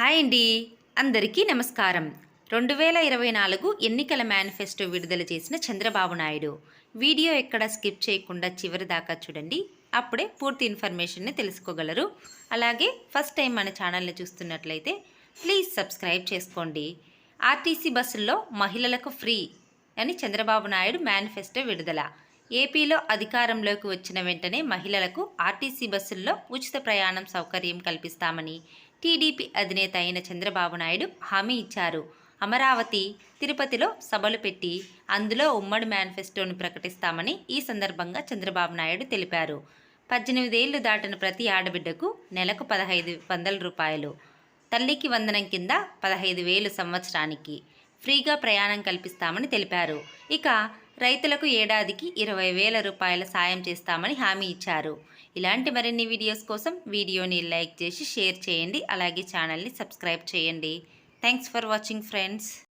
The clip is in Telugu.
హాయ్ అండి. అందరికీ నమస్కారం. రెండు వేల ఇరవై నాలుగు ఎన్నికల మేనిఫెస్టో విడుదల చేసిన చంద్రబాబు నాయుడు. వీడియో ఎక్కడ స్కిప్ చేయకుండా చివరి దాకా చూడండి. అప్పుడే పూర్తి ఇన్ఫర్మేషన్ని తెలుసుకోగలరు. అలాగే ఫస్ట్ టైం మన ఛానల్ని చూస్తున్నట్లయితే ప్లీజ్ సబ్స్క్రైబ్ చేసుకోండి. ఆర్టీసీ బస్సుల్లో మహిళలకు ఫ్రీ అని చంద్రబాబు నాయుడు మేనిఫెస్టో విడుదల. ఏపీలో అధికారంలోకి వచ్చిన వెంటనే మహిళలకు ఆర్టీసీ బస్సుల్లో ఉచిత ప్రయాణం సౌకర్యం కల్పిస్తామని టీడీపీ అధినేత అయిన చంద్రబాబు నాయుడు హామీ ఇచ్చారు. అమరావతి తిరుపతిలో సభలు పెట్టి అందులో ఉమ్మడి మేనిఫెస్టోను ప్రకటిస్తామని ఈ సందర్భంగా చంద్రబాబు నాయుడు తెలిపారు. పద్దెనిమిదేళ్ళు దాటిన ప్రతి ఆడబిడ్డకు నెలకు పదహైదు వందల రూపాయలు తల్లికి వందనం కింద పదహైదు వేలు సంవత్సరానికి ఫ్రీగా ప్రయాణం కల్పిస్తామని తెలిపారు. ఇక రైతులకు ఏడాదికి ఇరవై వేల రూపాయల సాయం చేస్తామని హామీ ఇచ్చారు. ఇలాంటి మరిన్ని వీడియోస్ కోసం వీడియోని లైక్ చేసి షేర్ చేయండి. అలాగే ఛానల్ని సబ్స్క్రైబ్ చేయండి. Thanks for watching friends.